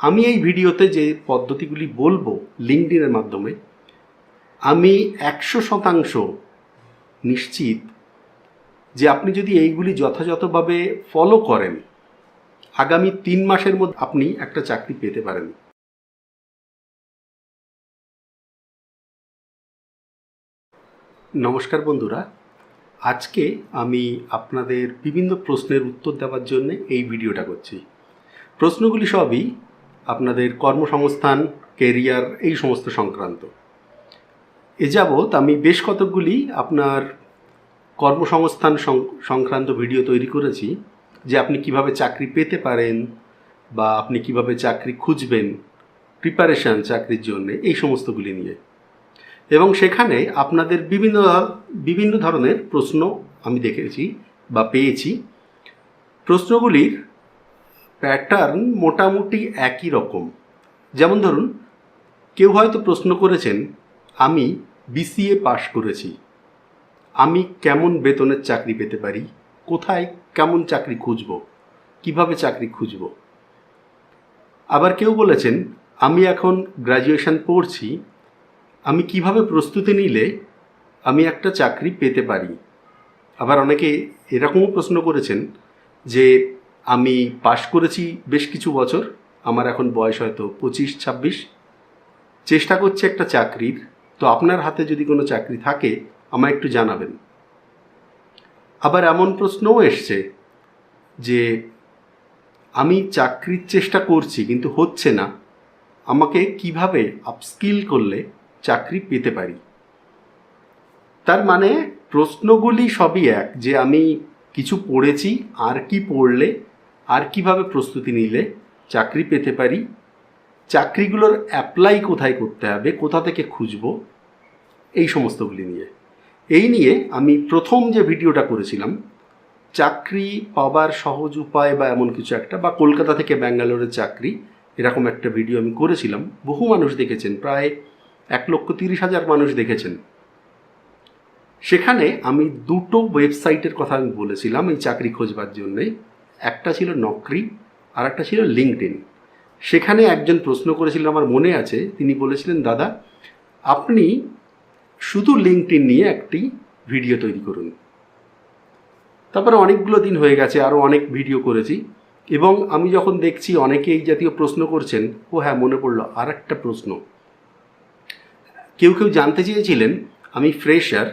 আমি এই ভিডিওতে যে পদ্ধতিগুলি বলব লিঙ্কডিনের মাধ্যমে, আমি একশো শতাংশ নিশ্চিত যে আপনি যদি এইগুলি যথাযথভাবে ফলো করেন, আগামী তিন মাসের মধ্যে আপনি একটা চাকরি পেতে পারেন। নমস্কার বন্ধুরা, আজকে আমি আপনাদের বিভিন্ন প্রশ্নের উত্তর দেওয়ার জন্য এই ভিডিওটা করছি। প্রশ্নগুলি সবই আপনাদের কর্মসংস্থান কেরিয়ার এই সমস্ত সংক্রান্ত। এ যাবৎ আমি বেশ কতকগুলি আপনার কর্মসংস্থান সংক্রান্ত ভিডিও তৈরি করেছি, যে আপনি কীভাবে চাকরি পেতে পারেন বা আপনি কীভাবে চাকরি খুঁজবেন প্রিপারেশান চাকরির জন্য, এই সমস্তগুলি নিয়ে। এবং সেখানে আপনাদের বিভিন্ন বিভিন্ন ধরনের প্রশ্ন আমি দেখেছি বা পেয়েছি। প্রশ্নগুলির প্যাটার্ন মোটামুটি একই রকম। যেমন ধরুন, কেউ হয়তো প্রশ্ন করেছেন, আমি বিসিএ পাশ করেছি। আমি কেমন বেতনের চাকরি পেতে পারি? কোথায় কেমন চাকরি খুঁজব? কীভাবে চাকরি খুঁজব? আবার কেউ বলেছেন, আমি এখন গ্র্যাজুয়েশন পড়ছি, আমি কীভাবে প্রস্তুতি নিলে আমি একটা চাকরি পেতে পারি? আবার অনেকে এরকমও প্রশ্ন করেছেন যে আমি পাশ করেছি বেশ কিছু বছর। আমার এখন বয়স হয়তো পঁচিশ, ছাব্বিশ। চেষ্টা করছি একটা চাকরির। তো আপনার হাতে যদি কোনো চাকরি থাকে, আমায় একটু জানাবেন। আবার এমন প্রশ্নও এসছে যে, আমি চাকরির চেষ্টা করছি কিন্তু হচ্ছে না। আমাকে কীভাবে আপস্কিল করলে চাকরি পেতে পারি? তার মানে প্রশ্নগুলি সবই এক যে, আমি কিছু পড়েছি, আর কি পড়লে আর কীভাবে প্রস্তুতি নিলে চাকরি পেতে পারি? চাকরিগুলোর অ্যাপ্লাই কোথায় করতে হবে? কোথা থেকে খুঁজব? এই সমস্তগুলি নিয়ে। এই নিয়ে আমি প্রথম যে ভিডিওটা করেছিলাম, চাকরি পাবার সহজ উপায় বা এমন কিছু একটা, বা কলকাতা থেকে ব্যাঙ্গালোরের চাকরি, এরকম একটা ভিডিও আমি করেছিলাম। বহু মানুষ দেখেছেন, প্রায় এক লক্ষ তিরিশ হাজার মানুষ দেখেছেন। সেখানে আমি দুটো ওয়েবসাইটের কথা আমি বলেছিলাম এই চাকরি খোঁজবার জন্যে। একটা ছিল নকরি আর একটা ছিল লিঙ্কডিন সেখানে একজন প্রশ্ন করেছিলেন আমার মনে আছে, তিনি বলেছিলেন, দাদা, আপনি শুধু লিঙ্কডিন নিয়ে একটি ভিডিও তৈরি করুন। তারপরে অনেকগুলো দিন হয়ে গেছে আরও অনেক ভিডিও করেছি এবং আমি যখন দেখছি অনেকে এই জাতীয় প্রশ্ন করছেন, ও হ্যাঁ মনে পড়ল আর একটা প্রশ্ন। কেউ কেউ জানতে চেয়েছিলেন, আমি ফ্রেশার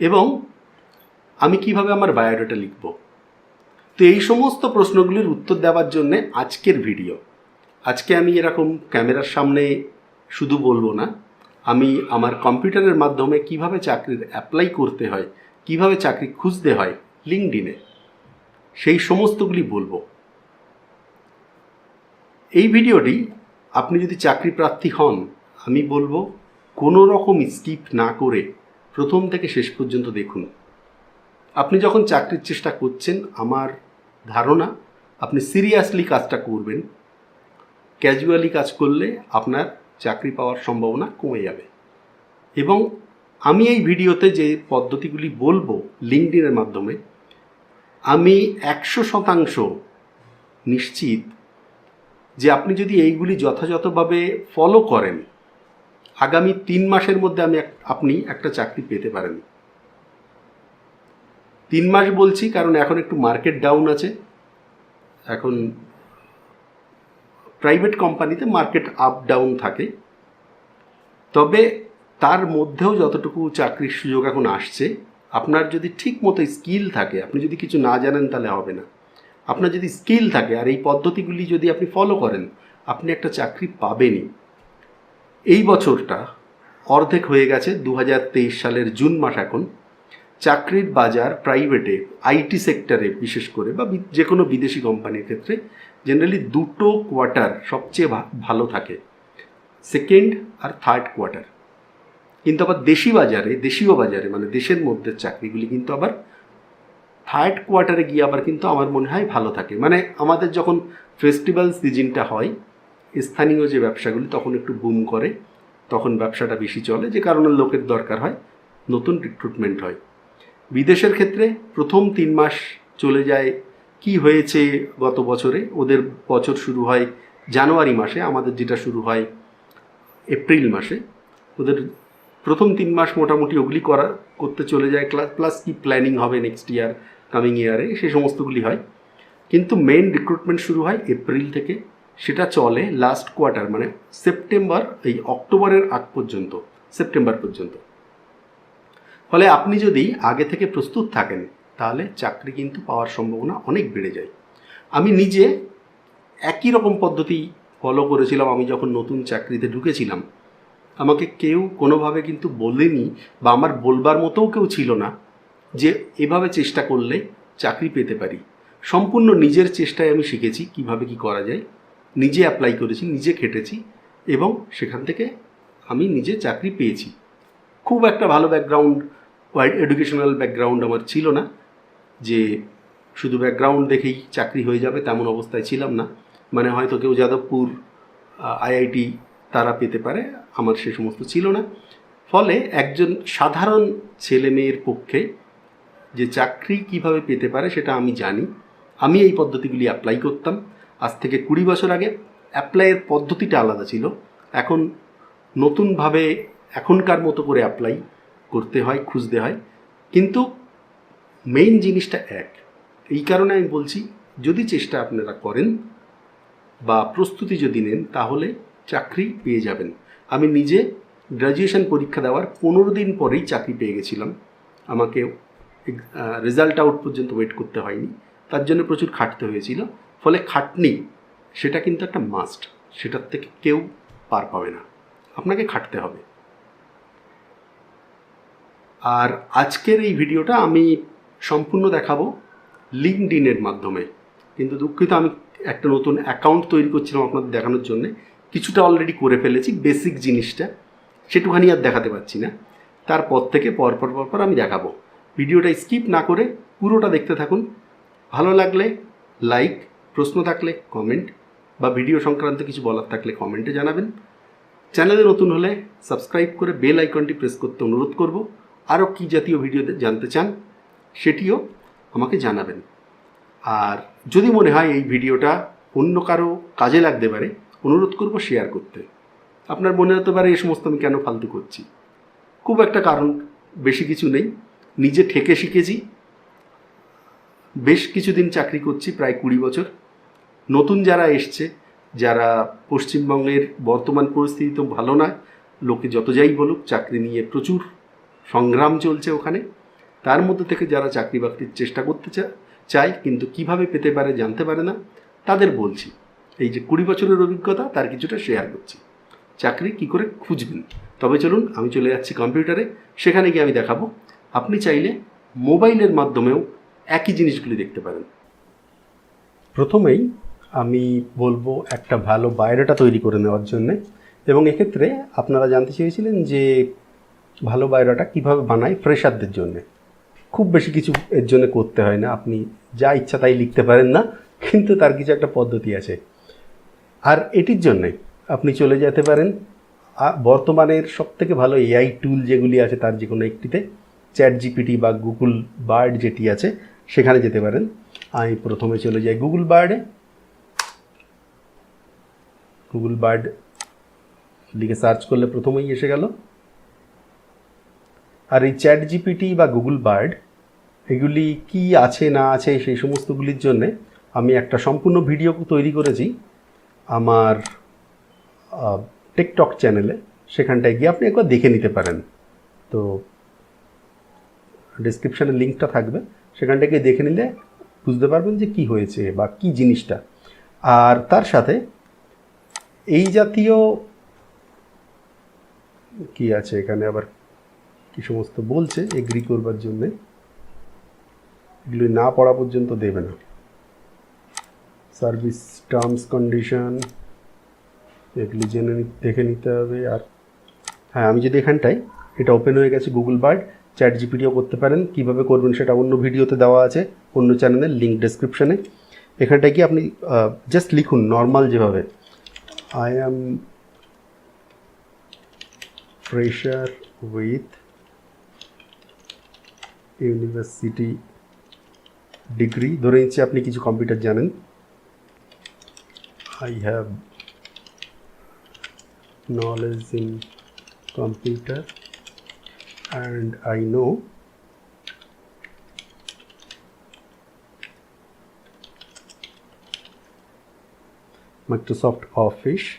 এবং আমি কীভাবে আমার বায়োডাটা লিখব। তো এই সমস্ত প্রশ্নগুলির উত্তর দেওয়ার জন্য আজকের ভিডিও। আজকে আমি এরকম ক্যামেরার সামনে শুধু বলব না, আমি আমার কম্পিউটারের মাধ্যমে কীভাবে চাকরির অ্যাপ্লাই করতে হয়, কীভাবে চাকরি খুঁজতে হয় লিঙ্কডিনে সেই সমস্তগুলি বলব। এই ভিডিওটি আপনি যদি চাকরি প্রার্থী হন, আমি বলব কোনো রকম স্কিপ না করে প্রথম থেকে শেষ পর্যন্ত দেখুন। আপনি যখন চাকরির চেষ্টা করছেন, আমার ধারণা, আপনি সিরিয়াসলি কাজটা করবেন। ক্যাজুয়ালি কাজ করলে আপনার চাকরি পাওয়ার সম্ভাবনা কমে যাবে। এবং আমি এই ভিডিওতে যে পদ্ধতিগুলি বলব লিঙ্কডিনের মাধ্যমে, আমি একশো শতাংশ নিশ্চিত যে আপনি যদি এইগুলি যথাযথভাবে ফলো করেন, আগামী তিন মাসের মধ্যে আমি আপনি একটা চাকরি পেতে পারেন। তিন মাস বলছি, কারণ এখন একটু মার্কেট ডাউন আছে। এখন প্রাইভেট কোম্পানিতে মার্কেট আপ ডাউন থাকে। তবে তার মধ্যেও যতটুকু চাকরির সুযোগ এখন আসছে, আপনার যদি ঠিক মতো স্কিল থাকে, আপনি যদি কিছু না জানেন তাহলে হবে না। আপনার যদি স্কিল থাকে আর এই পদ্ধতিগুলি যদি আপনি ফলো করেন, আপনি একটা চাকরি পাবেনই। এই বছরটা অর্ধেক হয়ে গেছে দু হাজার তেইশ সালের জুন মাস এখন। চাকরির বাজার প্রাইভেটে আইটি সেক্টরে বিশেষ করে বা যে কোনো বিদেশি কোম্পানির ক্ষেত্রে জেনারেলি দুটো কোয়ার্টার সবচেয়ে ভালো থাকে সেকেন্ড আর থার্ড কোয়ার্টার কিন্তু আবার দেশি বাজারে, দেশীয় বাজারে মানে দেশের মধ্যে চাকরিগুলি কিন্তু আবার থার্ড কোয়ার্টারে গিয়ে আবার কিন্তু আমার মনে হয় ভালো থাকে। মানে আমাদের যখন ফেস্টিভ্যাল সিজনটা হয়, স্থানীয় যে ব্যবসাগুলি তখন একটু বুম করে, তখন ব্যবসাটা বেশি চলে, যে কারণে লোকের দরকার হয়, নতুন রিক্রুটমেন্ট হয়। বিদেশের ক্ষেত্রে প্রথম তিন মাস চলে যায়। কি হয়েছে গত বছরে? ওদের বছর শুরু হয় জানুয়ারি মাসে, আমাদের যেটা শুরু হয় এপ্রিল মাসে। ওদের প্রথম তিন মাস মোটামুটি ওগুলি করা, করতে চলে যায়। ক্লাস প্লাস কি প্ল্যানিং হবে নেক্সট ইয়ার কামিং ইয়ারে সে সমস্তগুলি হয়। কিন্তু মেন রিক্রুটমেন্ট শুরু হয় এপ্রিল থেকে। সেটা চলে লাস্ট কোয়ার্টার মানে সেপ্টেম্বর, এই অক্টোবরের আগ পর্যন্ত, সেপ্টেম্বর পর্যন্ত। ফলে আপনি যদি আগে থেকে প্রস্তুত থাকেন, তাহলে চাকরি কিন্তু পাওয়ার সম্ভাবনা অনেক বেড়ে যায়। আমি নিজে একই রকম পদ্ধতি ফলো করেছিলাম। আমি যখন নতুন চাকরিতে ঢুকেছিলাম, আমাকে কেউ কোনোভাবে কিন্তু বলেনি বা আমার বলবার মতোও কেউ ছিল না যে এভাবে চেষ্টা করলে চাকরি পেতে পারি। সম্পূর্ণ নিজের চেষ্টায় আমি শিখেছি কীভাবে কি করা যায়। নিজে অ্যাপ্লাই করেছি, নিজে খেটেছি এবং সেখান থেকে আমি নিজে চাকরি পেয়েছি। খুব একটা ভালো ব্যাকগ্রাউন্ড ওয়াইড এডুকেশনাল ব্যাকগ্রাউন্ড আমার ছিল না। যে শুধু ব্যাকগ্রাউন্ড দেখেই চাকরি হয়ে যাবে তেমন অবস্থায় ছিলাম না। মানে হয়তো কেউ যাদবপুর আইআইটি তারা পেতে পারে, আমার সে সমস্ত ছিল না। ফলে একজন সাধারণ ছেলে মেয়ের পক্ষে যে চাকরি কীভাবে পেতে পারে সেটা আমি জানি। আমি এই পদ্ধতিগুলি অ্যাপ্লাই করতাম। আজ থেকে কুড়ি বছর আগে অ্যাপ্লাইয়ের পদ্ধতিটা আলাদা ছিল। এখন নতুনভাবে এখনকার মতো করে অ্যাপ্লাই করতে হয়, খুঁজতে হয়। কিন্তু মেইন জিনিসটা এক। এই কারণে আমি বলছি, যদি চেষ্টা আপনারা করেন বা প্রস্তুতি যদি নেন, তাহলে চাকরি পেয়ে যাবেন। আমি নিজে গ্র্যাজুয়েশন পরীক্ষা দেওয়ার পনেরো দিন পরেই চাকরি পেয়ে গেছিলাম। আমাকে রেজাল্ট আউট পর্যন্ত ওয়েট করতে হয়নি। তার জন্য প্রচুর খাটতে হয়েছিল। ফলে খাটনি, সেটা কিন্তু একটা মাস্ট সেটার থেকে কেউ পার পাবে না। আপনাকে খাটতে হবে। আর আজকের এই ভিডিওটা আমি সম্পূর্ণ দেখাবো লিঙ্কডিনের মাধ্যমে। কিন্তু দুঃখিত, আমি একটা নতুন অ্যাকাউন্ট তৈরি করছিলাম আপনাদের দেখানোর জন্যে। কিছুটা অলরেডি করে ফেলেছি বেসিক জিনিসটা। সেটুখানি আর দেখাতে পারছি না। তারপর থেকে পরপর পরপর আমি দেখাবো। ভিডিওটা স্কিপ না করে পুরোটা দেখতে থাকুন। ভালো লাগলে লাইক প্রশ্ন থাকলে কমেন্ট বা ভিডিও সংক্রান্ত কিছু বলার থাকলে কমেন্টে জানাবেন। চ্যানেলে নতুন হলে সাবস্ক্রাইব করে বেল আইকনটি প্রেস করতে অনুরোধ করব। আরও কী জাতীয় ভিডিও জানতে চান, সেটিও আমাকে জানাবেন। আর যদি মনে হয় এই ভিডিওটা অন্য কারও কাজে লাগতে পারে, অনুরোধ করব শেয়ার করতে। আপনার মনে হতে পারে এই সমস্ত আমি কেন ফালতু করছি? খুব একটা কারণ বেশি কিছু নেই, নিজে ঠেকে শিখেছি। বেশ কিছুদিন চাকরি করছি, প্রায় কুড়ি বছর। নতুন যারা এসছে, যারা পশ্চিমবঙ্গের বর্তমান পরিস্থিতি তো ভালো না, লোকে যত যাই বলুক, চাকরি নিয়ে প্রচুর সংগ্রাম চলছে ওখানে। তার মধ্যে থেকে যারা চাকরি বাকরির চেষ্টা করতে চায়, কিন্তু কীভাবে পেতে পারে জানতে পারে না, তাদের বলছি। এই যে কুড়ি বছরের অভিজ্ঞতা, তার কিছুটা শেয়ার করছি। চাকরি কি করে খুঁজবেন? তবে চলুন, আমি চলে যাচ্ছি কম্পিউটারে। সেখানে গিয়ে আমি দেখাবো। আপনি চাইলে মোবাইলের মাধ্যমেও একই জিনিসগুলি দেখতে পারেন। প্রথমেই আমি বলব একটা ভালো বায়োডাটা তৈরি করে নেওয়ার জন্যে। এবং এক্ষেত্রে আপনারা জানতে চেয়েছিলেন যে ভালো বায়োডাটা কীভাবে বানায় ফ্রেশারদের জন্যে। খুব বেশি কিছু এর জন্য করতে হয় না, আপনি যা ইচ্ছা তাই লিখতে পারেন না, কিন্তু তার কিছু একটা পদ্ধতি আছে। আর এটির জন্যে আপনি চলে যেতে পারেন বর্তমানের সবথেকে ভালো এআই টুল যেগুলি আছে তার যে কোনো একটিতে চ্যাট জিপিটি বা গুগল বার্ড যেটি আছে, সেখানে যেতে পারেন। আমি প্রথমে চলে যাই গুগল বার্ডে। গুগল বার্ড লিখে সার্চ করলে প্রথমেই এসে গেল। আর এই চ্যাট জিপিটি বা গুগল বার্ড, এগুলি কি আছে, না আছে, সেই সমস্তগুলির জন্যে আমি একটা সম্পূর্ণ ভিডিও তৈরি করেছি আমার টিকটক চ্যানেলে। সেখানটায় গিয়ে আপনি একবার দেখে নিতে পারেন। তো ডিসক্রিপশানে লিঙ্কটা থাকবে। সেখানটা গিয়ে দেখে নিলে বুঝতে পারবেন যে কি হয়েছে বা কি জিনিসটা। আর তার সাথে এই জাতীয় কি আছে এখানে আবার? কি সমস্ত বলছে এগ্রি করবার জন্যে, এগুলি না পড়া পর্যন্ত দেবে না। সার্ভিস টার্মস কন্ডিশন এগুলি জেনে দেখে নিতে হবে। আর হ্যাঁ আমি যদি এখানটায়, এটা ওপেন হয়ে গেছে গুগল বার্ড চ্যাট জিপিটিও করতে পারেন। কীভাবে করবেন সেটা অন্য ভিডিওতে দেওয়া আছে, অন্য চ্যানেলের লিঙ্ক ডেসক্রিপশানে এখানটায় কি আপনি জাস্ট লিখুন নর্মাল যেভাবে। I am fresher with university degree ধরে নিচ্ছি আপনি কিছু কম্পিউটার জানেন I have knowledge in computer and I know Microsoft Office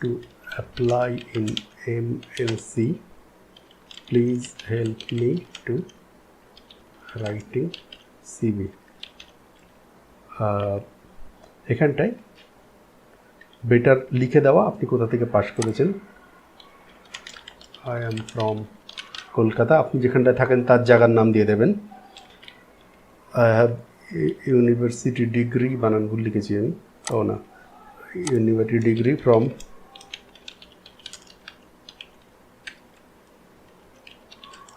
to apply in MNC. Please help me to writing CV. এখানটায় বেটার লিখে দেওয়া, আপনি কোথা থেকে পাশ করেছেন? I am from Kolkata. আপনি যেখানটায় থাকেন, তার জায়গার নাম দিয়ে দেবেন। আই হ্যাভ ইউনিভার্সিটি ডিগ্রি বানান ভুল লিখেছি আমি। ও না ইউনিভার্সিটি ডিগ্রি ফ্রম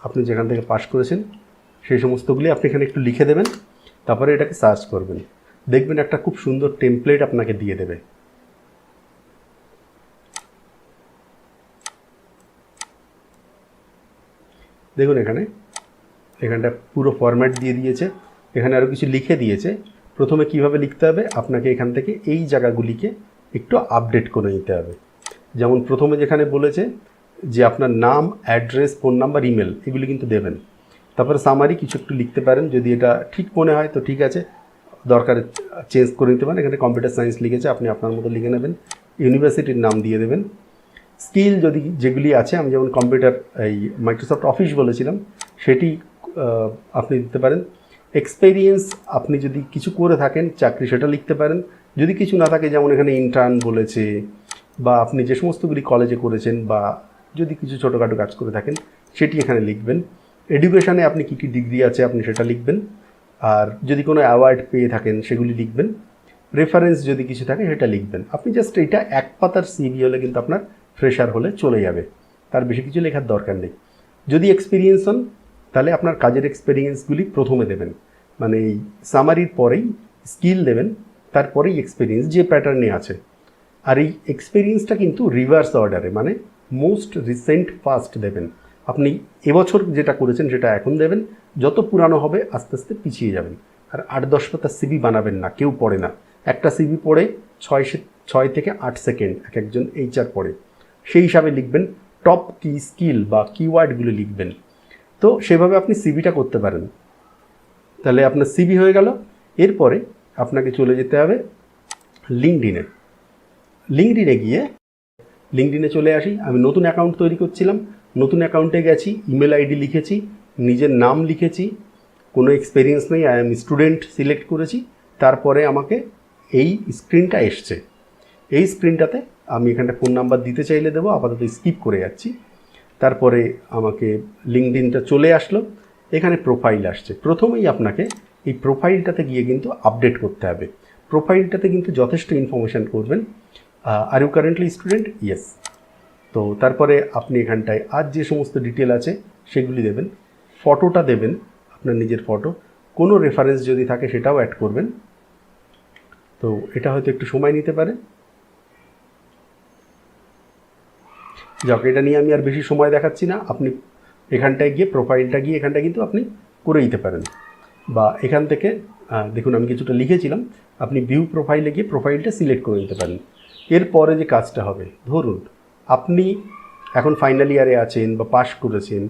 আপনি যেখান থেকে পাশ করেছেন, সেই সমস্তগুলি আপনি এখানে একটু লিখে দেবেন, তারপরে এটাকে সার্চ করবেন। দেখবেন একটা খুব সুন্দর টেমপ্লেট আপনাকে দিয়ে দেবে। দেখুন এখানে, এখানটা পুরো ফরম্যাট দিয়ে দিয়েছে, এখানে আরও কিছু লিখে দিয়েছে। প্রথমে কীভাবে লিখতে হবে? আপনাকে এখান থেকে এই জায়গাগুলিকে একটু আপডেট করে নিতে হবে। যেমন প্রথমে যেখানে বলেছে যে আপনার নাম, অ্যাড্রেস, ফোন নাম্বার, ইমেল, এগুলি কিন্তু দেবেন। তারপরে সামারি কিছু একটু লিখতে পারেন। যদি এটা ঠিক মনে হয়, তো ঠিক আছে। দরকারে চেঞ্জ করে নিতে পারেন। এখানে কম্পিউটার সায়েন্স লিখেছে, আপনি আপনার মতো লিখে নেবেন। ইউনিভার্সিটির নাম দিয়ে দেবেন। স্কিল যদি যেগুলি আছে, আমি যেমন কম্পিউটার এই মাইক্রোসফট অফিস বলেছিলাম, সেটি আপনি দিতে পারেন। এক্সপেরিয়েন্স আপনি যদি কিছু করে থাকেন, চাকরি সেটা লিখতে পারেন। যদি কিছু না থাকে, যেমন এখানে ইন্টার্ন বলেছে, বা আপনি যে সমস্তগুলি কলেজে করেছেন, বা যদি কিছু ছোটোখাটো কাজ করে থাকেন, সেটি এখানে লিখবেন। এডুকেশানে আপনি কী কী ডিগ্রি আছে আপনি সেটা লিখবেন। আর যদি কোনো অ্যাওয়ার্ড পেয়ে থাকেন, সেগুলি লিখবেন। রেফারেন্স যদি কিছু থাকে, সেটা লিখবেন। আপনি জাস্ট এটা এক পাতার সিভি হলে কিন্তু আপনার ফ্রেশার হলে চলে যাবে। তার বেশি কিছু লেখার দরকার নেই। যদি এক্সপিরিয়েন্স হন, তাহলে আপনার কাজের এক্সপিরিয়েন্সগুলি প্রথমে দেবেন। মানে এই সামারির পরেই স্কিল দেবেন, তারপরেই এক্সপিরিয়েন্স যে প্যাটার্নে আছে। আর এই এক্সপিরিয়েন্সটা কিন্তু রিভার্স অর্ডারে মানে মোস্ট রিসেন্ট ফার্স্ট দেবেন। আপনি এবছর যেটা করেছেন, সেটা এখন দেবেন। যত পুরানো হবে, আস্তে আস্তে পিছিয়ে যাবেন। আর আট দশ পাতা সিবি বানাবেন না, কেউ পড়ে না। একটা সিবি পড়ে ছয় ছয় থেকে আট সেকেন্ড, এক একজন এইচআর পড়ে। সেই হিসাবে লিখবেন টপ কি স্কিল বা কিওয়ার্ডগুলো লিখবেন। তো সেভাবে আপনি সিবিটা করতে পারেন। তাহলে আপনার সিবি হয়ে গেল। এরপরে আপনাকে চলে যেতে হবে লিঙ্কডিনে লিঙ্কডিনে গিয়ে লিঙ্কডিনে চলে আসি। আমি নতুন অ্যাকাউন্ট তৈরি করছিলাম। নতুন অ্যাকাউন্টে গেছি, ইমেল আইডি লিখেছি, নিজের নাম লিখেছি। কোনো এক্সপিরিয়েন্স নেই আই এম স্টুডেন্ট সিলেক্ট করেছি। তারপরে আমাকে এই স্ক্রিনটা এসছে। এই স্ক্রিনটাতে আমি এখানটা ফোন নাম্বার দিতে চাইলে দেবো, আপাতত স্কিপ করে যাচ্ছি। তারপরে আমাকে লিঙ্কডিনটা চলে আসলো। এখানে প্রোফাইল আসছে। প্রথমেই আপনাকে এই প্রোফাইলটাতে গিয়ে কিন্তু আপডেট করতে হবে। প্রোফাইলটাতে কিন্তু যথেষ্ট ইনফরমেশান করবেন। Are you currently student yes তো তারপরে আপনি এখানটায় আর যে সমস্ত ডিটেল আছে, সেগুলি দেবেন। ফটোটা দেবেন, আপনার নিজের ফটো কোনো রেফারেন্স যদি থাকে, সেটাও অ্যাড করবেন। তো এটা হয়তো একটু সময় নিতে পারে। যাক, এটা নিয়ে আমি আর বেশি সময় দেখাচ্ছি না। আপনি এখানটায় গিয়ে প্রোফাইলটা গিয়ে এখানটা কিন্তু আপনি করে দিতে পারেন। বা এখান থেকে দেখুন, আমি কিছুটা লিখেছিলাম। আপনি ভিউ প্রোফাইলে গিয়ে প্রোফাইলটা সিলেক্ট করে দিতে পারেন। এরপরে যে কাজটা হবে, ধরুন, আপনি এখন ফাইনাল ইয়ারে আছেন বা পাশ করেছেন,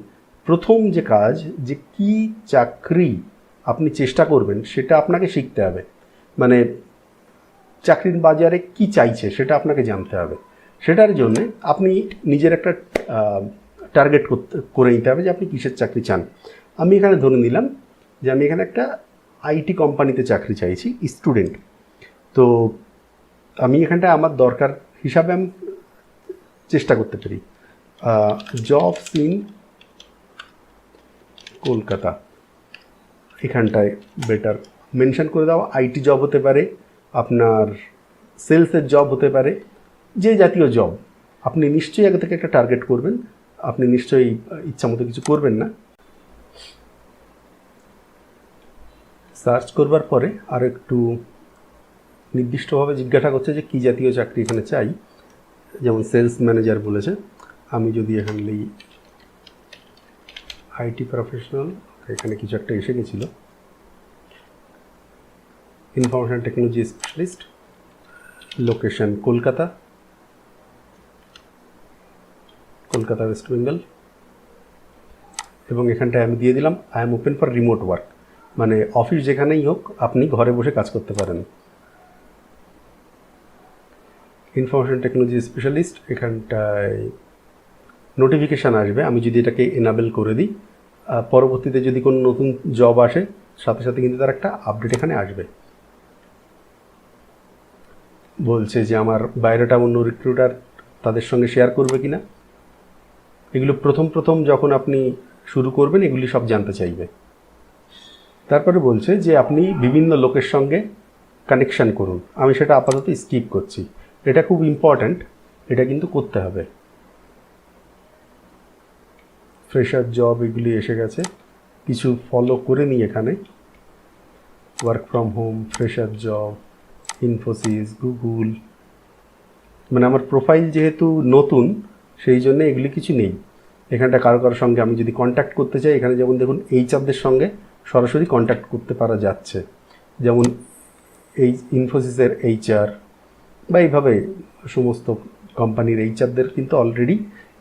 প্রথম যে কাজ, যে কি চাকরি আপনি চেষ্টা করবেন, সেটা আপনাকে শিখতে হবে। মানে চাকরির বাজারে কি চাইছে, সেটা আপনাকে জানতে হবে। সেটার জন্য আপনি নিজের একটা টার্গেট করে নিতে হবে যে আপনি কিসের চাকরি চান। আমি এখানে ধরে নিলাম যে আমি এখানে একটা আইটি কোম্পানিতে চাকরি চাইছি স্টুডেন্ট তো আমি এখানটা আমার দরকার হিসাবে আমি চেষ্টা করতে পারি। Jobs in Kolkata. এখানটায় বেটার মেনশন করে দাও আইটি জব হতে পারে, আপনার সেলসের জব হতে পারে, যে জাতীয় জব আপনি নিশ্চয়ই আগে থেকে একটা টার্গেট করবেন, আপনি নিশ্চয়ই ইচ্ছা মতো কিছু করবেন না। সার্চ করবার পরে আর একটু নির্দিষ্টভাবে জিজ্ঞাসা করছে যে কী জাতীয় চাকরি এখানে চাই। যেমন সেলস ম্যানেজার বলেছে, আমি যদি এখানে লিখি আইটি প্রফেশনাল এখানে কিছু একটা এসে গেছিল। Information technology specialist location Kolkata Kolkata west Bengal এবং এখানটায় আমি দিয়ে দিলাম I am open for remote work মানে অফিস যেখানেই হোক, আপনি ঘরে বসে কাজ করতে পারেন। ইনফরমেশন টেকনোলজি স্পেশালিস্ট এখানটায় নোটিফিকেশান আসবে। আমি যদি এটাকে এনাবেল করে দিই পরবর্তীতে যদি কোনো নতুন জব আসে, সাথে সাথে কিন্তু তার একটা আপডেট এখানে আসবে। বলছে যে আমার বাইরেটা অন্য রিক্রুটার তাদের সঙ্গে শেয়ার করবে কিনা। এগুলো প্রথম প্রথম যখন আপনি শুরু করবেন, এগুলি সব জানতে চাইবে। তারপরে বলছে যে আপনি বিভিন্ন লোকের সঙ্গে কানেকশান করুন। আমি সেটা আপাতত স্কিপ করছি। এটা খুব ইম্পর্ট্যান্ট এটা কিন্তু করতে হবে। ফ্রেশার জব এগুলি এসে গেছে, কিছু ফলো করে নিই এখানে। Work from home fresher job Infosys Google মানে আমার প্রোফাইল যেহেতু নতুন, সেই জন্য এগুলি কিছু নেই। এখানটা কারও কারোর সঙ্গে আমি যদি কন্ট্যাক্ট করতে চাই, এখানে যেমন দেখুন এইচআরদের সঙ্গে সরাসরি কন্ট্যাক্ট করতে পারা যাচ্ছে। যেমন এই ইনফোসিসের এইচআর বা এইভাবে সমস্ত কোম্পানির এইচআরদের কিন্তু অলরেডি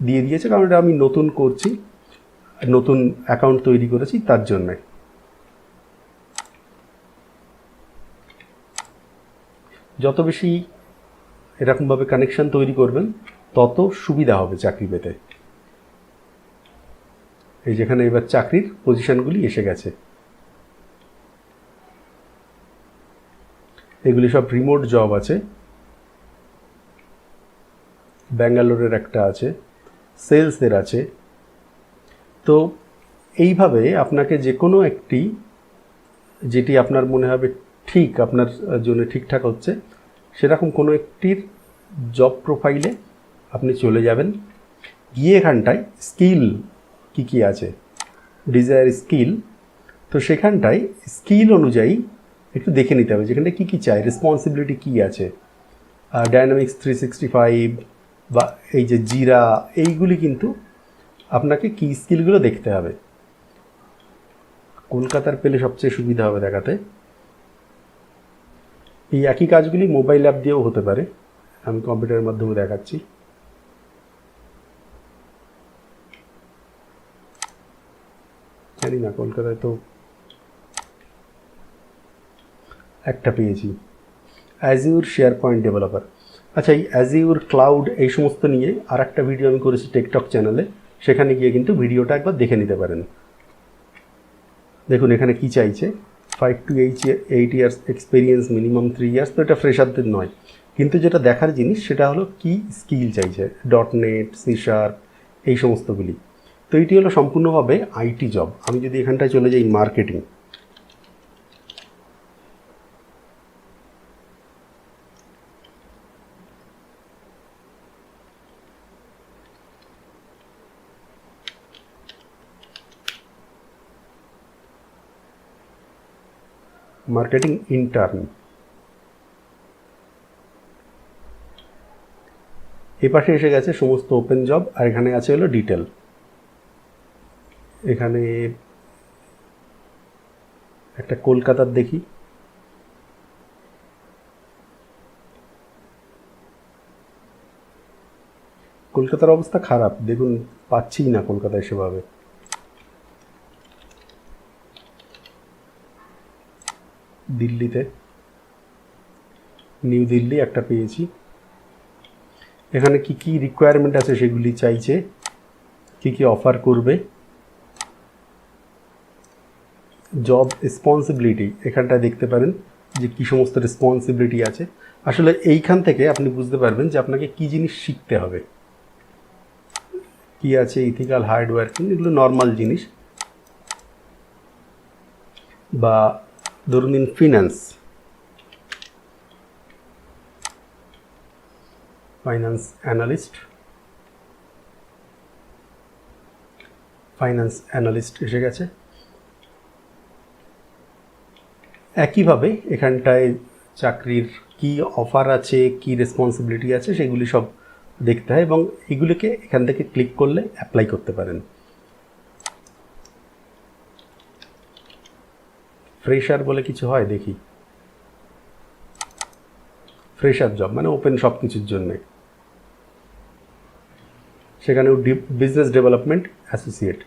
দিয়ে দিয়েছে, কারণ এটা আমি নতুন করছি, নতুন অ্যাকাউন্ট তৈরি করেছি তার জন্যে। যত বেশি এরকমভাবে কানেকশন তৈরি করবেন, তত সুবিধা হবে চাকরি পেতে। এই যেখানে এবার চাকরির পজিশনগুলি এসে গেছে। এগুলি সব রিমোট জব আছে। ব্যাঙ্গালোরের একটা আছে সেলসের আছে। তো এইভাবে আপনাকে যে কোনো একটি, যেটি আপনার মনে হবে ঠিক, আপনার জন্য ঠিকঠাক হচ্ছে, সেরকম কোনো একটির জব প্রোফাইলে আপনি চলে যাবেন। গিয়ে এখানটায় স্কিল কি কি আছে? Desire skill. তো সেখানটায় স্কিল অনুযায়ী একটু দেখে নিতে হবে যেখানটা কী কী চাই, রেসপন্সিবিলিটি কী আছে? ডায়নামিক্স থ্রি সিক্সটি ফাইভ বা এই যে জিরা, এইগুলি কিন্তু আপনাকে কি স্কিলগুলো দেখতে হবে। কলকাতার পেলে সবচেয়ে সুবিধা হবে দেখাতে। এই একই কাজগুলি মোবাইল অ্যাপ দিয়েও হতে পারে। আমি কম্পিউটারের মাধ্যমে দেখাচ্ছি। জানি না, কলকাতায় তো একটা পেয়েছি। অ্যাজিউর শেয়ার পয়েন্ট ডেভেলপার আচ্ছা এই অ্যাজিউর ক্লাউড এই সমস্ত নিয়ে আর একটা ভিডিও আমি করেছি টেকটক চ্যানেলে সেখানে গিয়ে কিন্তু ভিডিওটা একবার দেখে নিতে পারেন। দেখুন, এখানে কি চাইছে? Five to eight eight years experience minimum three years তো এটা ফ্রেশারদের নয়। কিন্তু যেটা দেখার জিনিস, সেটা হলো কি স্কিল চাইছে? ডট নেট সি শার্প এই সমস্তগুলি। তো এটি হলো সম্পূর্ণভাবে আইটি জব আমি যদি এখানটায় চলে যাই মার্কেটিং মার্কেটিং ইন্টার্ন এ পাশে এসে গেছে সমস্ত ওপেন জব আর এখানে আছে হলো ডিটেল এখানে একটা কলকাতার দেখি। কলকাতার অবস্থা খারাপ, দেখুন পাচ্ছি না কলকাতায় সেভাবে। দিল্লিতে। নিউ দিল্লি একটা পেয়েছি। এখানে কি কি রিকোয়ারমেন্ট আছে সেগুলি চাইছে, কি কি অফার করবে। জব রেসপন্সিবিলিটি এখানটা দেখতে পারেন যে কি সমস্ত রেসপন্সিবিলিটি আছে। আসলে এইখান থেকে আপনি বুঝতে পারবেন যে আপনাকে কি জিনিস শিখতে হবে। কি আছে ইথিক্যাল হার্ড ওয়ার্কিং এগুলো নর্মাল জিনিস। বা ধরুন in finance finance analyst finance analyst এসে গেছে। একইভাবে এখানটায় চাকরির কি অফার আছে, কি রেসপন্সিবিলিটি আছে, সেগুলি সব দেখতে হয় এবং এগুলিকে এখান থেকে ক্লিক করলে অ্যাপ্লাই করতে পারেন। ফ্রেশার বলে কিছু হয়, দেখি। ফ্রেশার জব মানে ওপেন সব কিছুর জন্যে। সেখানেও বিজনেস ডেভেলপমেন্ট অ্যাসোসিয়েট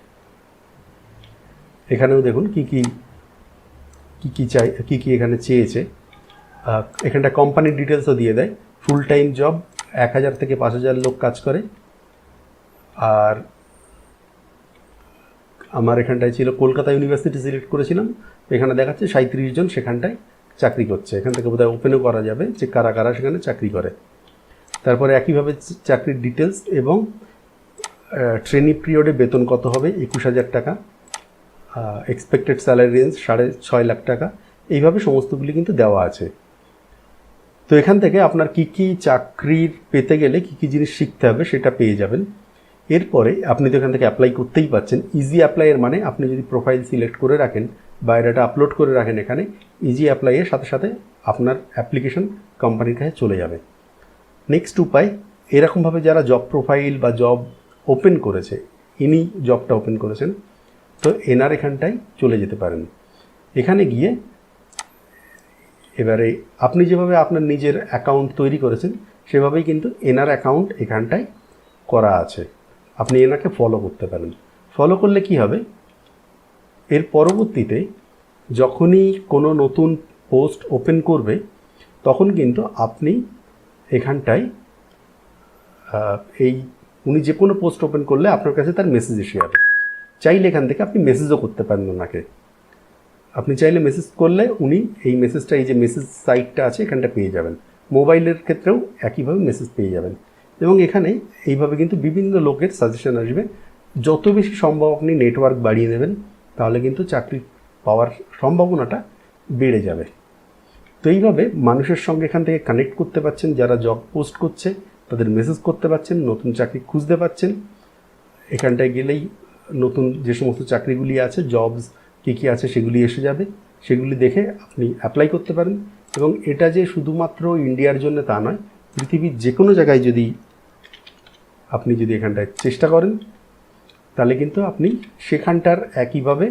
এখানেও দেখুন কি কি কি কি চাই, কি কি এখানে চেয়েছে। এখানটা কোম্পানির ডিটেলসও দিয়ে দেয়। ফুল টাইম জব এক হাজার থেকে পাঁচ হাজার লোক কাজ করে। আর আমার এখানটায় ছিল, কলকাতা ইউনিভার্সিটি সিলেক্ট করেছিলাম। এখানে দেখাচ্ছে সাঁত্রিশ জন সেখানটায় চাকরি করছে। এখান থেকে বোধহয় ওপেনও করা যাবে যে কারা কারা সেখানে চাকরি করে। তারপরে একইভাবে চাকরির ডিটেলস এবং ট্রেনিং পিরিয়ডে বেতন কত হবে? একুশ হাজার টাকা। এক্সপেক্টেড স্যালারি রেঞ্জ সাড়ে ছয় লাখ টাকা। এইভাবে সমস্তগুলি কিন্তু দেওয়া আছে। তো এখান থেকে আপনার কি কি চাকরির পেতে গেলে কি কি জিনিস শিখতে হবে সেটা পেয়ে যাবেন। এরপরে আপনি তো এখান থেকে অ্যাপ্লাই করতেই পাচ্ছেন ইজি অ্যাপ্লাইয়ের মানে আপনি যদি প্রোফাইল সিলেক্ট করে রাখেন বায়োডাটা আপলোড করে রাখেন এখানে ইজি অ্যাপ্লাইয়ের সাথে সাথে আপনার অ্যাপ্লিকেশন কোম্পানির কাছে চলে যাবে। নেক্সট উপায়, এরকমভাবে যারা জব প্রোফাইল বা জব ওপেন করেছে, ইনি জবটা ওপেন করেছেন, তো এনার এখানটায় চলে যেতে পারেন। এখানে গিয়ে এবারে আপনি যেভাবে আপনার নিজের অ্যাকাউন্ট তৈরি করেছেন, সেভাবেই কিন্তু এনার অ্যাকাউন্ট এখানটায় করা আছে। আপনি এনাকে ফলো করতে পারেন। ফলো করলে কি হবে? এর পরবর্তীতে যখনই কোনো নতুন পোস্ট ওপেন করবে, তখন কিন্তু আপনি এখানটায় এই উনি যে কোনো পোস্ট ওপেন করলে আপনার কাছে তার মেসেজ এসে যাবে। চাইলে এখান থেকে আপনি মেসেজও করতে পারেন ওনাকে। আপনি চাইলে মেসেজ করলে উনি এই মেসেজটা এই যে মেসেজ সাইটটা আছে, এখানটা পেয়ে যাবেন। মোবাইলের ক্ষেত্রেও একইভাবে মেসেজ পেয়ে যাবেন। এবং এখানে এইভাবে কিন্তু বিভিন্ন লোকের সাজেশন আসবে। যত বেশি সম্ভব আপনি নেটওয়ার্ক বাড়িয়ে নেবেন তাহলে কিন্তু চাকরি পাওয়ার সম্ভাবনাটা বেড়ে যাবে। তো এইভাবে মানুষের সঙ্গে এখান থেকে কানেক্ট করতে পারছেন, যারা জব পোস্ট করছে, তাদের মেসেজ করতে পারছেন, নতুন চাকরি খুঁজতে পারছেন। এখানটায় গেলেই নতুন যে সমস্ত চাকরিগুলি আছে জবস কী কী আছে সেগুলি এসে যাবে। সেগুলি দেখে আপনি অ্যাপ্লাই করতে পারেন এবং এটা যে শুধুমাত্র ইন্ডিয়ার জন্য তা নয়, পৃথিবীর যে কোনো জায়গায় যদি আপনি যদি এখানটায় চেষ্টা করেন তাহলে কিন্তু আপনি সেখানটার একইভাবে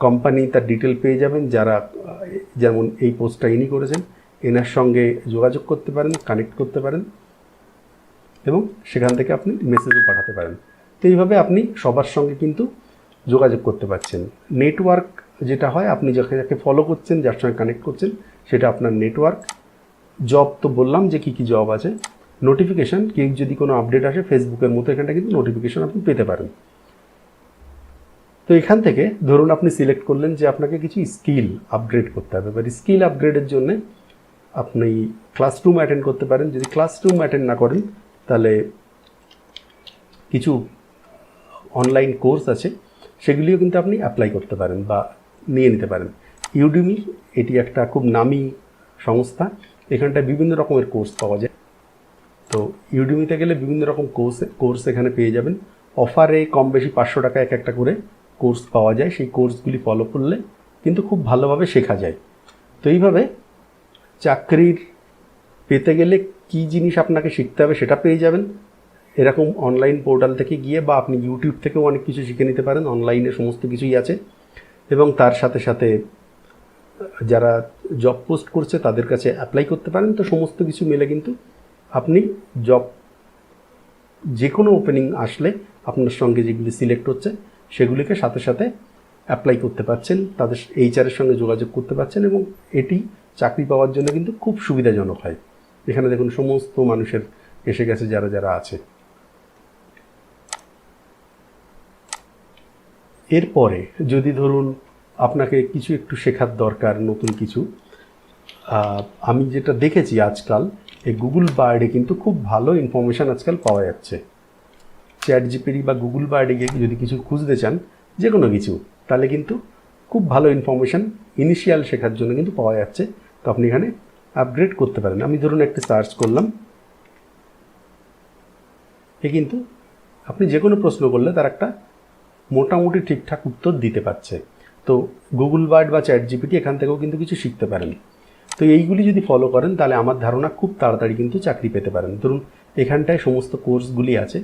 কোম্পানি তার ডিটেল পেয়ে যাবেন, যারা, যেমন এই পোস্টটা ইনি করেছেন, এনার সঙ্গে যোগাযোগ করতে পারেন কানেক্ট করতে পারেন, এবং সেখান থেকে আপনি মেসেজও পাঠাতে পারেন। তো এইভাবে আপনি সবার সঙ্গে কিন্তু যোগাযোগ করতে পারছেন। নেটওয়ার্ক যেটা হয়, আপনি যাকে যাকে ফলো করছেন, যার সঙ্গে কানেক্ট করছেন, সেটা আপনার নেটওয়ার্ক জব তো বললাম যে কী কী জব আছে নোটিফিকেশান কেউ যদি কোনো আপডেট আসে ফেসবুকের মতো, এখানটা কিন্তু নোটিফিকেশান আপনি পেতে পারেন। তো এখান থেকে ধরুন আপনি সিলেক্ট করলেন যে আপনাকে কিছু স্কিল আপগ্রেড করতে হবে। এবার স্কিল আপগ্রেডের জন্য আপনি ক্লাসরুম অ্যাটেন্ড করতে পারেন। যদি ক্লাসরুম অ্যাটেন্ড না করেন, তাহলে কিছু অনলাইন কোর্স আছে, সেগুলিও কিন্তু আপনি অ্যাপ্লাই করতে পারেন বা নিয়ে নিতে পারেন। ইউডিমি এটি একটা খুব নামি সংস্থা। এখানটায় বিভিন্ন রকমের কোর্স পাওয়া যায়। তো ইউডিমিতে গেলে বিভিন্ন রকম কোর্স কোর্স এখানে পেয়ে যাবেন। অফারে কম বেশি পাঁচশো টাকা এক একটা করে কোর্স পাওয়া যায়। সেই কোর্সগুলি ফলো করলে কিন্তু খুব ভালোভাবে শেখা যায়। তো এইভাবে চাকরির পেতে গেলে কি জিনিস আপনাকে শিখতে হবে সেটা পেয়ে যাবেন। এরকম অনলাইন পোর্টাল থেকে গিয়ে বা আপনি ইউটিউব থেকেও অনেক কিছু শিখে নিতে পারেন। অনলাইনে সমস্ত কিছুই আছে। এবং তার সাথে সাথে, যারা জব পোস্ট করছে তাদের কাছে অ্যাপ্লাই করতে পারেন। তো সমস্ত কিছু মিলে কিন্তু আপনি জব যে কোনো ওপেনিং আসলে আপনার সঙ্গে যেগুলি সিলেক্ট হচ্ছে, সেগুলিকে সাথে সাথে অ্যাপ্লাই করতে পারছেন, তাদের এইচআরের সঙ্গে যোগাযোগ করতে পারছেন এবং এটি চাকরি পাওয়ার জন্য কিন্তু খুব সুবিধাজনক হয়। এখানে দেখুন সমস্ত মানুষের এসে গেছে যারা যারা আছে। এরপরে যদি ধরুন আপনাকে কিছু একটু শেখার দরকার, নতুন কিছু আমি যেটা দেখেছি আজকাল, এই গুগল বার্ডে কিন্তু খুব ভালো ইনফরমেশান আজকাল পাওয়া যাচ্ছে। চ্যাট জিপিটি বা গুগল বার্ডে গিয়ে যদি কিছু খুঁজতে চান যে কোনো কিছু, তাহলে কিন্তু খুব ভালো ইনফরমেশান ইনিশিয়াল শেখার জন্য কিন্তু পাওয়া যাচ্ছে। তো আপনি এখানে আপগ্রেড করতে পারেন। আমি ধরুন একটা সার্চ করলাম। এ কিন্তু আপনি যে কোনো প্রশ্ন করলে তার একটা মোটামুটি ঠিকঠাক উত্তর দিতে পারছে। তো গুগল বার্ড বা চ্যাট জিপিটি এখান থেকেও কিন্তু কিছু শিখতে পারেন। তো এইগুলি যদি ফলো করেন, তাহলে আমার ধারণা খুব তাড়াতাড়ি কিন্তু চাকরি পেতে পারেন। ধরুন, এখানটায় সমস্ত কোর্সগুলি আছে।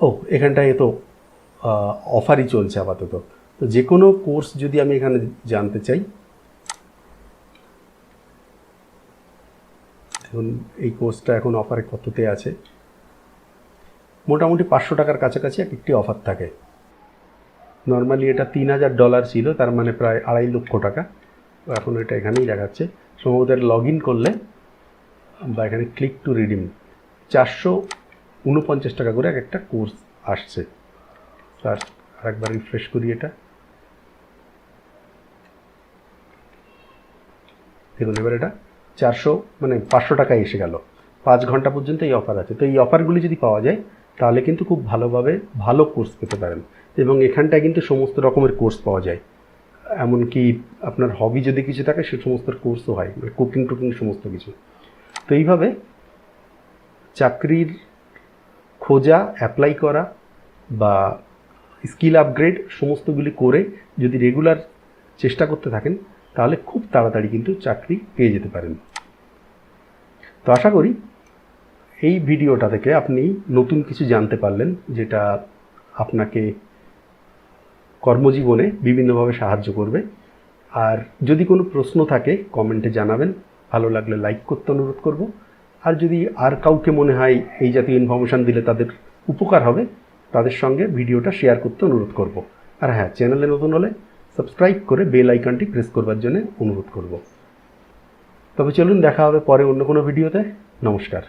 ও, এখানটায় তো অফারই চলছে আপাতত। তো যে কোনো কোর্স যদি আমি এখানে জানতে চাই এখন এই কোর্সটা এখন অফারে কততে আছে? মোটামুটি পাঁচশো টাকার কাছাকাছি এক একটি অফার থাকে। নর্মালি এটা তিন হাজার ডলার ছিল, তার মানে প্রায় আড়াই লক্ষ টাকা। এখন এটা এখানেই দেখাচ্ছে। সম্ভবত লগ ইন করলে বা এখানে ক্লিক টু রিডিম চারশো উনপঞ্চাশ টাকা করে এক একটা কোর্স আসছে। স্যার আরেকবার রিফ্রেশ করি এটা। দেখুন, এবার এটা চারশো মানে পাঁচশো টাকায় এসে গেল। পাঁচ ঘণ্টা পর্যন্ত এই অফার আছে। তো এই অফারগুলি যদি পাওয়া যায়, তাহলে কিন্তু খুব ভালোভাবে ভালো কোর্স পেতে পারেন। এবং এখানটায় কিন্তু সমস্ত রকমের কোর্স পাওয়া যায়। এমনকি আপনার হবি যদি কিছু থাকে, সে সমস্ত কোর্সও হয় মানে কুকিং টুকিং সমস্ত কিছু। তো এইভাবে চাকরির খোঁজা অ্যাপ্লাই করা বা স্কিল আপগ্রেড সমস্তগুলি করে যদি রেগুলার চেষ্টা করতে থাকেন, তাহলে খুব তাড়াতাড়ি কিন্তু চাকরি পেয়ে যেতে পারেন। তো আশা করি এই ভিডিওটা থেকে আপনি নতুন কিছু জানতে পারলেন, যেটা আপনাকে কর্মজীবনে বিভিন্নভাবে সাহায্য করবে। আর যদি কোনো প্রশ্ন থাকে, কমেন্টে জানাবেন। ভালো লাগলে লাইক করতে অনুরোধ করব। আর যদি আর কাউকে মনে হয় এই জাতীয় ইনফরমেশান দিলে তাদের উপকার হবে, তাদের সঙ্গে ভিডিওটা শেয়ার করতে অনুরোধ করব। আর হ্যাঁ চ্যানেলে নতুন হলে সাবস্ক্রাইব করে বেল আইকনটি প্রেস করবার জন্য অনুরোধ করব। তবে চলুন, দেখা হবে পরে অন্য কোনো ভিডিওতে নমস্কার।